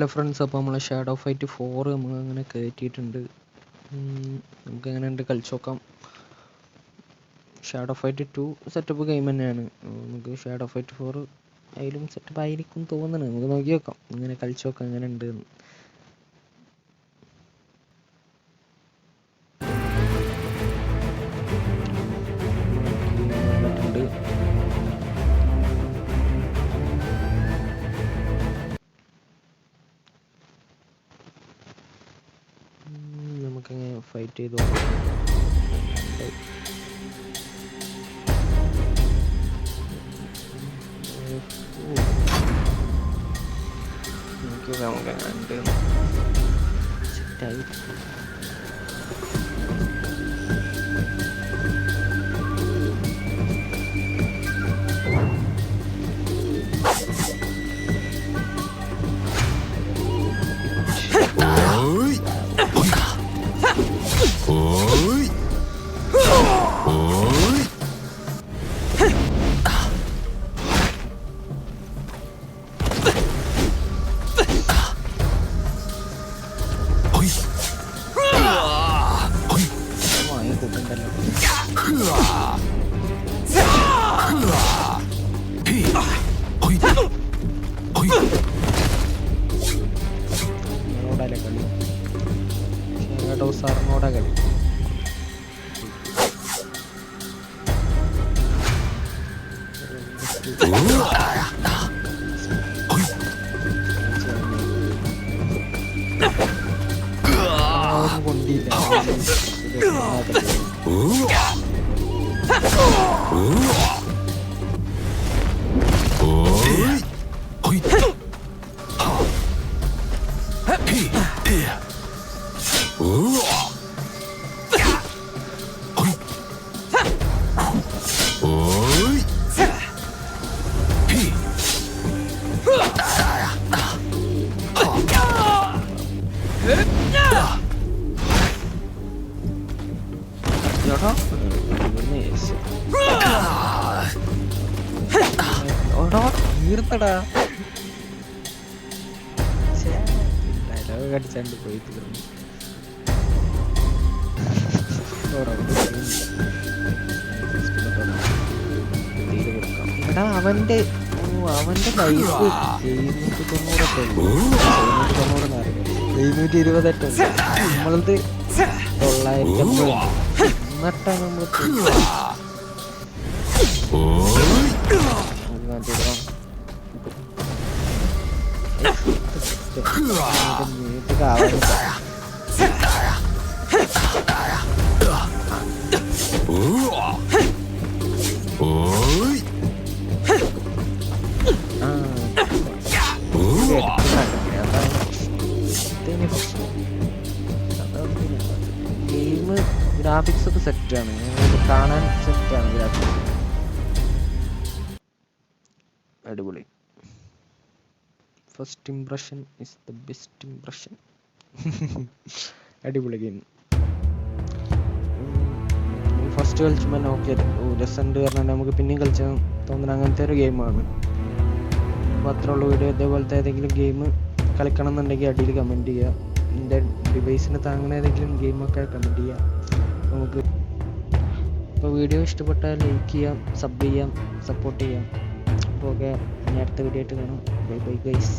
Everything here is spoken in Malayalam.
ഹലോ ഫ്രണ്ട്സ് അപ്പോൾ നമ്മൾ ഷാഡോ ഫൈറ്റ് ഫോർ നമ്മൾ അങ്ങനെ കയറ്റിയിട്ടുണ്ട് നമുക്ക് എങ്ങനെ ഉണ്ട് കളിച്ച് നോക്കാം. Shadow fight two setup game തന്നെയാണ്. നമുക്ക് ഷാഡോ ഫൈറ്റ് ഫോർ അതിലും സെറ്റപ്പ് ആയിരിക്കും തോന്നുന്നത് നമുക്ക് നോക്കി നോക്കാം. ഇങ്ങനെ കളിച്ച് നോക്കാം എങ്ങനെ ഉണ്ട് നമുക്കങ്ങനെ ഫൈറ്റ് ചെയ്ത് നോക്കാം നോക്കി നോക്കാം നമുക്ക് എങ്ങനെ സെറ്റായി നിങ്ങളോടല്ലേ കളി ഷാഡോ സാറിനോടെ കളി. കൊണ്ടില്ല இருந்தடா തീരെ കൊടുക്കാം. എടാ അവന്റെ അവന്റെ ലൈഫ് എഴുന്നൂറ്റി തൊണ്ണൂറൊക്കെ എഴുന്നൂറ്റി തൊണ്ണൂറ് എഴുന്നൂറ്റി ഇരുപതെട്ട് നമ്മളത് തൊള്ളായിരത്തി അമ്പത്. എന്നിട്ടാണ് നമ്മൾ ഗെയിം ഗ്രാഫിക്സ് ഒക്കെ സെറ്റാണ് കാണാൻ സെറ്റാണ് ഗ്രാഫിക്സ്. അടിപൊളി. First impression is the best impression അടിപൊളി ഗെയിം ഫസ്റ്റ് കളിച്ചുമ്പോൾ നോക്കിയ രസമുണ്ട് പറഞ്ഞാൽ നമുക്ക് പിന്നെയും കളിച്ചാൽ തോന്നുന്ന അങ്ങനത്തെ ഒരു ഗെയിമാണ് അപ്പോൾ അത്ര ഉള്ള വീഡിയോ. ഇതേപോലത്തെ ഏതെങ്കിലും ഗെയിം കളിക്കണം എന്നുണ്ടെങ്കിൽ അടിയിൽ കമന്റ് ചെയ്യുക എന്റെ ഡിവൈസിന് താങ്ങുന്ന ഏതെങ്കിലും ഗെയിമൊക്കെ കമന്റ് ചെയ്യാം. നമുക്ക് അപ്പോൾ വീഡിയോ ഇഷ്ടപ്പെട്ടാൽ ലൈക്ക് ചെയ്യാം സബ് ചെയ്യാം സപ്പോർട്ട് ചെയ്യാം. അപ്പോൾ ഓക്കെ ഇനി അടുത്ത വീഡിയോ ആയിട്ട് കാണാം. Bye bye guys